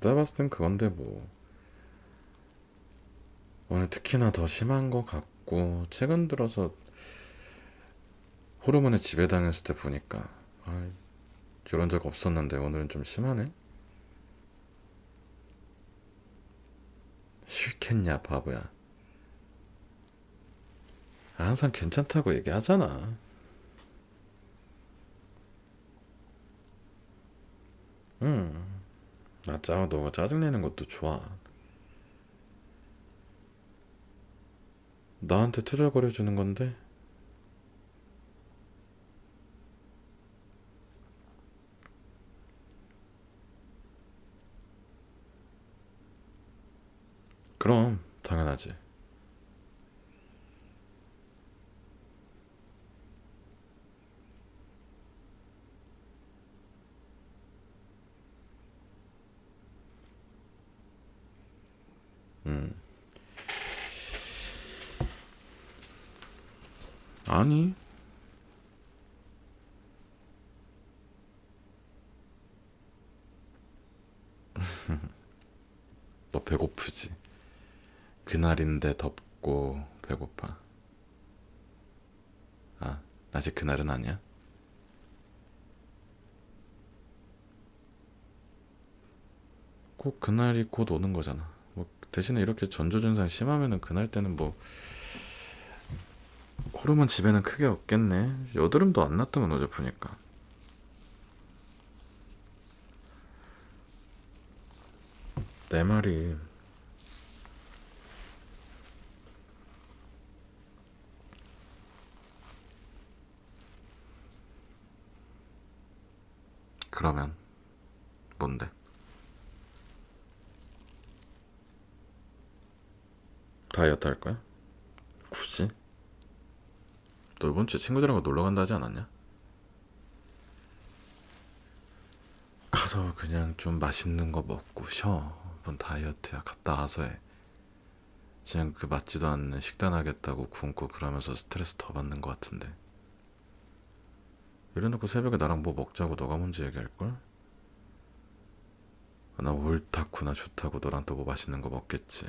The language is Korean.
내가 봤을 땐 그건데 뭐 오늘 특히나 더 심한 것 같고 최근 들어서 호르몬에 지배당했을 때 보니까 아, 이런 적 없었는데 오늘은 좀 심하네. 싫겠냐 바보야. 항상 괜찮다고 얘기하잖아. 응. 나 짜고 너가 짜증내는 것도 좋아. 나한테 투덜거려 주는 건데 그럼 당연하지. 아니. 너 배고프지? 그날인데 덥고 배고파. 아, 아직 그날은 아니야? 꼭 그날이 곧 오는 거잖아. 뭐 대신에 이렇게 전조 증상 심하면은 그날 때는 뭐 호르몬 지배는 크게 없겠네. 여드름도 안 났더만 어제 보니까. 내 말이 그러면 뭔데? 다이어트 할 거야? 너 이번 주에 친구들하고 놀러 간다 하지 않았냐? 가서 그냥 좀 맛있는 거 먹고 쉬어. 뭔 다이어트야. 갔다 와서 해. 그냥 그 맞지도 않는 식단 하겠다고 굶고 그러면서 스트레스 더 받는 것 같은데. 이래놓고 새벽에 나랑 뭐 먹자고 너가 먼저 얘기할걸? 나 옳다구나 좋다고 너랑 또 뭐 맛있는 거 먹겠지.